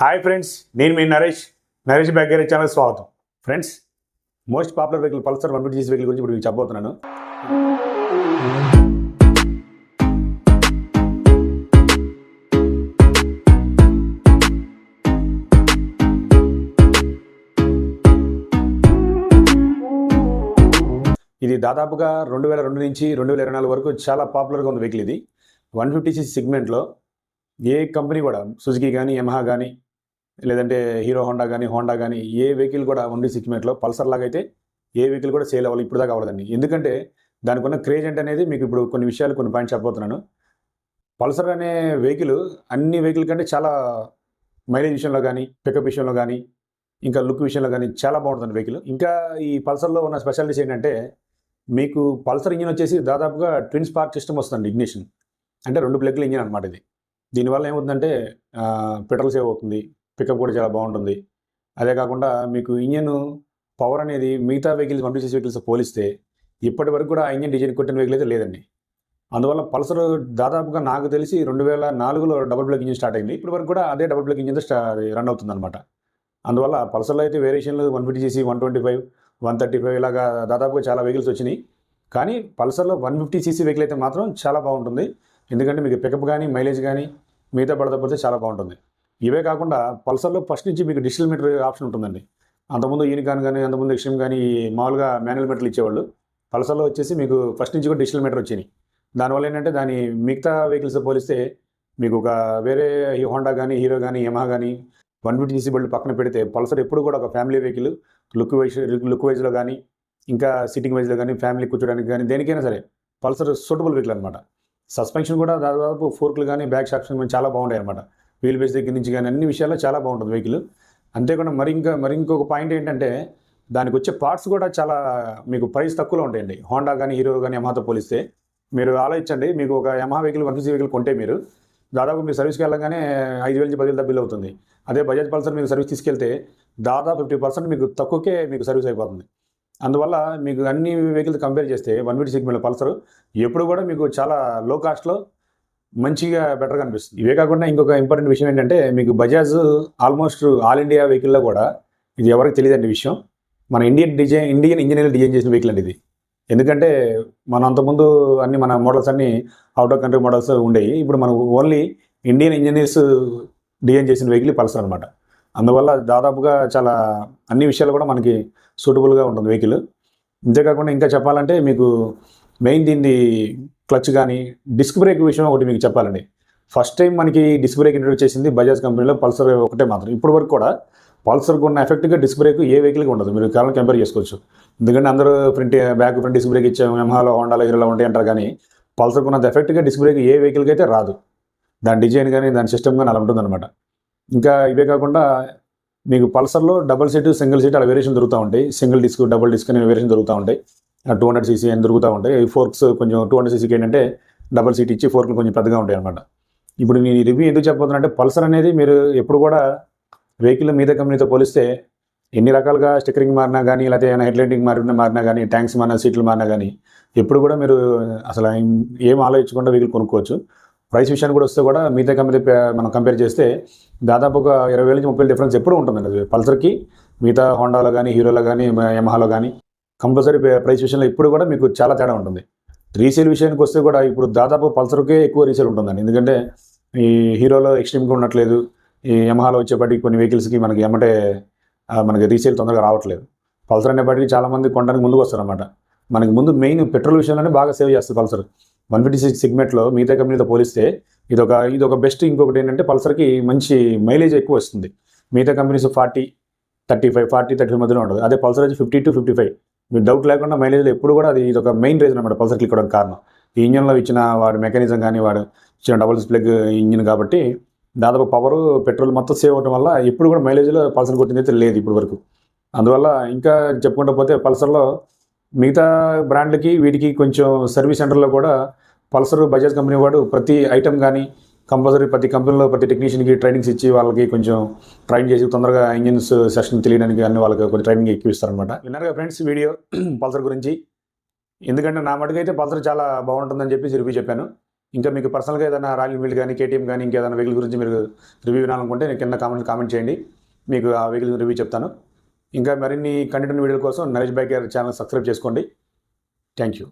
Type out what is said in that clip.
Hi friends నేను మీ నరేష్. నరేష్ బ్యాగేరీ ఛానల్ స్వాగతం. Friends most popular vehicle Pulsar one fifty vehicle గురించి ఇప్పుడు మీకు చెప్పబోతున్నాను. ఇది దాదాపుగా రెండు వేల రెండు నుంచి రెండు వేల ఇరవై నాలుగు వరకు చాలా పాపులర్గా ఉంది వెహికల్ ఇది. వన్ ఫిఫ్టీ సిక్స్ సెగ్మెంట్లో ఏ కంపెనీ కూడా సుజుకి కానీ యమహా కానీ లేదంటే హీరో హోండా కానీ హోండా కానీ ఏ వెహికల్ కూడా వన్ సిక్కిమేట్లో పల్సర్ లాగా అయితే ఏ వెహికల్ కూడా సేల్ అవ్వాలి ఇప్పుడు దాకా అవ్వదండి ఎందుకంటే దానికి ఉన్న క్రేజ్ అంటే అనేది మీకు ఇప్పుడు కొన్ని విషయాలు కొన్ని పాయింట్స్ చెప్పబోతున్నాను. పల్సర్ అనే వెహికల్ అన్ని వెహికల్ కంటే చాలా మైలేజ్ విషయంలో కానీ పికప్ విషయంలో కానీ ఇంకా లుక్ విషయంలో కానీ చాలా బాగుంటుంది వెహికల్. ఇంకా ఈ పల్సర్లో ఉన్న స్పెషాలిటీస్ ఏంటంటే మీకు పల్సర్ ఇంజిన్ వచ్చేసి దాదాపుగా ట్విన్ స్పార్క్ సిస్టమ్ వస్తుంది ఇగ్నిషన్. అంటే రెండు ప్లగ్ల ఇంజిన్ అనమాట ఇది. దీనివల్ల ఏమవుతుందంటే పెట్రోల్ సేవ్ అవుతుంది. పికప్ కూడా చాలా బాగుంటుంది. అదే కాకుండా మీకు ఇంజన్ పవర్ అనేది మిగతా వెహికల్స్ వన్ చేసే వెహికల్స్ పోలిస్తే ఇప్పటి వరకు కూడా ఆ ఇంజన్ డిజైన్ కొట్టిన వెహికల్ అయితే లేదండి. అందువల్ల పల్సర్ దాదాపుగా నాకు తెలిసి రెండు వేల నాలుగులో డబుల్ బ్లాక్ ఇంజిన్ స్టార్ట్ అయింది. ఇప్పటి వరకు కూడా అదే డబుల్ బ్లాక్ ఇంజిన్ రన్ అవుతుంది అనమాట అందువల్ల పల్సర్లో అయితే వేరియేషన్లు one fifty CC one twenty five one thirty five ఇలాగా దాదాపుగా చాలా వెహికల్స్ వచ్చినాయి. కానీ పల్సర్లో వన్ ఫిఫ్టీ సీసీ వెహికల్ అయితే మాత్రం చాలా బాగుంటుంది. ఎందుకంటే మీకు పికప్ కానీ మైలేజ్ కానీ మిగతా పడకపోతే చాలా బాగుంటుంది. ఇవే కాకుండా పల్సర్లో ఫస్ట్ నుంచి మీకు డిజిటల్ మీటర్ ఆప్షన్ ఉంటుందండి. అంతకుముందు యూనికాన్ కానీ అంతకుముందు ఎక్స్ట్రీమ్ కానీ మామూలుగా మాన్యువల్ మీటర్లు ఇచ్చేవాళ్ళు. పల్సర్లో వచ్చేసి మీకు ఫస్ట్ నుంచి కూడా డిజిటల్ మీటర్ వచ్చినాయి. దానివల్ల ఏంటంటే దాని మిగతా వెహికల్స్ పోలిస్తే మీకు ఒక వేరే హోండా కానీ హీరో కానీ యమహా కానీ వన్ ఫిఫ్టీ సీసీ బళ్ళు పక్కన పెడితే పల్సర్ ఎప్పుడు కూడా ఒక family vehicle look wise look వైజ్లో కానీ ఇంకా సిట్టింగ్ వైజ్లో కానీ ఫ్యామిలీ కూర్చోడానికి కానీ దేనికైనా సరే పల్సర్ సూటబుల్ వెహికల్ అనమాట సస్పెన్షన్ కూడా దాదాపు ఫోర్క్లు కానీ బ్యాక్ షాక్షన్ కానీ చాలా బాగుంటాయి అనమాట వీల్ బేస్ దగ్గర నుంచి కానీ అన్ని విషయాల్లో చాలా బాగుంటుంది వెహికల్. అంతేకాకుండా మరి ఇంకా మరి ఇంకొక పాయింట్ ఏంటంటే దానికి వచ్చే పార్ట్స్ కూడా చాలా మీకు ప్రైస్ తక్కువలో ఉంటాయండి. హోండా కానీ హీరో కానీ యమహాతో పోలిస్తే మీరు ఆలోచించండి మీకు ఒక Yamaha vehicle one fifty vehicle కొంటే మీరు దాదాపు మీరు సర్వీస్కి వెళ్ళగానే ఐదు వేల నుంచి పదివేల బిల్ అవుతుంది. అదే బజాజ్ పల్సర్ మీరు సర్వీస్ తీసుకెళ్తే దాదాపు ఫిఫ్టీ పర్సెంట్ మీకు తక్కువకే మీకు సర్వీస్ అయిపోతుంది. అందువల్ల మీకు అన్ని వెహికల్స్ కంపేర్ చేస్తే వన్ ఫిఫ్టీ సిగ్మెంట్ పల్సర్ ఎప్పుడు కూడా మీకు చాలా లో కాస్ట్లో మంచిగా బెటర్గా అనిపిస్తుంది ఇవే కాకుండా ఇంకొక ఇంపార్టెంట్ విషయం ఏంటంటే మీకు బజాజ్ ఆల్మోస్ట్ ఆల్ ఇండియా వెహికల్లో కూడా ఇది ఎవరికి తెలియదండి విషయం. మన ఇండియన్ డిజైన్ ఇండియన్ ఇంజనీర్లు డిజైన్ చేసిన వెహికల్ అండి ఇది. ఎందుకంటే మన అంతకుముందు అన్ని మన మోడల్స్ అన్ని అవుట్ ఆఫ్ కంట్రీ మోడల్స్ ఉండేవి. ఇప్పుడు మనం ఓన్లీ ఇండియన్ ఇంజనీర్స్ డిజైన్ చేసిన వెహికల్ పల్సర్ అనమాట అందువల్ల దాదాపుగా చాలా అన్ని విషయాలు కూడా మనకి సూటబుల్గా ఉంటుంది వెహికల్ అంతేకాకుండా ఇంకా చెప్పాలంటే మీకు మెయిన్ దీన్ని క్లచ్ కానీ డిస్క్ బ్రేక్ విషయం ఒకటి మీకు చెప్పాలండి. ఫస్ట్ టైం మనకి డిస్క్ బ్రేక్ ఇంట్రొడ్యూస్ చేసింది బజాజ్ కంపెనీలో పల్సర్ ఒకటే మాత్రం. ఇప్పటి వరకు కూడా పల్సర్కి ఉన్న ఎఫెక్ట్గా డిస్క్ బ్రేక్ ఏ వెహికల్కి ఉండదు. మీరు కాలం కంపేర్ చేసుకోవచ్చు. ఎందుకంటే అందరూ front back front disc brake ఇచ్చాము యమహాలో హోండాలో హీరోలో ఉంటాయి అంటారు కానీ పల్సర్కి ఉన్నంత ఎఫెక్ట్గా డిస్క్ బ్రేక్ ఏ వెహికల్కి అయితే రాదు. దాని డిజైన్ కానీ దాని సిస్టమ్ కానీ అలా ఉంటుందన్నమాట. ఇంకా ఇవే కాకుండా మీకు పల్సర్లో డబల్ సీట్ సింగిల్ సీట్ అలా వేరియేషన్ దొరుకుతూ ఉంటాయి. సింగిల్ డిస్క్ డబుల్ డిస్క్ అనే వేరియేషన్ దొరుకుతూ ఉంటాయి. టూ హండ్రెడ్ సీసీ అని దొరుకుతూ ఉంటాయి. ఈ ఫోర్క్స్ కొంచెం టూ హండ్రెడ్ సీసీకి ఏంటంటే డబల్ సీట్ ఇచ్చి ఫోర్క్లు కొంచెం పెద్దగా ఉంటాయి అనమాట ఇప్పుడు నేను రివ్యూ ఎందుకు చెప్పబోతున్నా పల్సర్ అనేది మీరు ఎప్పుడు కూడా వెహికల్ మీద కంపెనీతో పోలిస్తే ఎన్ని రకాలుగా స్టిక్కరింగ్ మారినా కానీ లేకపోతే ఏమైనా హెడ్లైటింగ్ మారిన మారినా కానీ ట్యాంక్స్ మారినా సీట్లు మారినా కానీ ఎప్పుడు కూడా మీరు అసలు ఏం- ఆలోచించకుండా వెహికల్ కొనుక్కోవచ్చు. ప్రైస్ విషయానికి కూడా వస్తే కూడా మిగతా కంపెనీ పే- మనం కంపేర్ చేస్తే దాదాపు ఒక ఇరవై వేల నుంచి ముప్పై డిఫరెన్స్ ఎప్పుడు ఉంటుందండి. అది పల్సర్కి మిగతా హోండాలో కానీ హీరోలో కానీ యమహాలో కానీ కంపల్సరీ ప్రైస్ విషయంలో ఇప్పుడు కూడా మీకు చాలా తేడా ఉంటుంది. రీసేల్ విషయానికి వస్తే కూడా ఇప్పుడు దాదాపు పల్సర్కే ఎక్కువ రీసేల్ ఉంటుందండి. ఎందుకంటే ఈ హీరోలో ఎక్స్ట్రీమ్గా ఉండట్లేదు. ఈ యమహాలో వచ్చేప్పటికి కొన్ని వెహికల్స్కి మనకి ఎమ్మటే మనకి రీసేల్ తొందరగా రావట్లేదు. పల్సర్ అనేపాటికి చాలామంది కొనడానికి ముందుకు వస్తారన్నమాట. మనకి ముందు మెయిన్ పెట్రోల్ విషయంలోనే బాగా సేవ్ చేస్తుంది పల్సర్. వన్ ఫిఫ్టీ సిక్స్ సిగ్మెంట్లో మిగతా కంపెనీతో పోలిస్తే ఇది ఒక ఇది ఒక బెస్ట్ ఇంకొకటి ఏంటంటే పల్సర్కి మంచి మైలేజ్ ఎక్కువ వస్తుంది. మిగతా companies forty thirty five forty thirty five మధ్యలో ఉంటుంది. అదే పల్సర్ వచ్చి ఫిఫ్టీ టు ఫిఫ్టీ ఫైవ్. మీరు డౌట్ లేకుండా మైలేజ్లో ఎప్పుడు కూడా అది ఇది ఒక మెయిన్ రీజన్ అనమాట పల్సర్ క్లిక్ అవడానికి కారణం. ఈ ఇంజన్లో ఇచ్చిన వాడి మెకానిజం కానీ వాడు ఇచ్చిన డబుల్ ప్లగ్ ఇంజిన్ కాబట్టి దాదాపు పవర్ పెట్రోల్ మొత్తం సేవ్ అవడం వల్ల ఇప్పుడు కూడా మైలేజ్లో పల్సర్ కొట్టింది అయితే లేదు ఇప్పటి వరకు. అందువల్ల ఇంకా చెప్పుకుంటూ పోతే పల్సర్లో మిగతా బ్రాండ్లకి వీటికి కొంచెం సర్వీస్ సెంటర్లో కూడా పల్సర్ బజాజ్ కంపెనీ వాడు ప్రతి ఐటెం కానీ కంపల్సరీ ప్రతి కంపెనీలో ప్రతి టెక్నీషియన్కి ట్రైనింగ్స్ ఇచ్చి వాళ్ళకి కొంచెం ట్రైన్ చేసి తొందరగా ఇంజిన్స్ సెషన్ తెలియడానికి అన్ని వాళ్ళకి కొంచెం ట్రైనింగ్ ఎక్కిస్తారనమాట విన్నారుగా ఫ్రెండ్స్ వీడియో పల్సర్ గురించి? ఎందుకంటే నా మటుకైతే పల్సర్ చాలా బాగుంటుందని చెప్పి రివ్యూ చెప్పాను. ఇంకా మీకు పర్సనల్గా ఏదైనా రాయల్ ఫీల్డ్ కానీ కేటీఎం కానీ ఇంకేదైనా వెహికల్ గురించి మీరు రివ్యూ వినాలనుకుంటే నేను కింద కామెంట్ కామెంట్ చేయండి. మీకు ఆ వెహికల్ రివ్యూ చెప్తాను. ఇంకా మరిన్ని కంటెంట్ వీడియోల కోసం నరేష్ బైక్ ఛానల్ సబ్స్క్రైబ్ చేసుకోండి. Thank you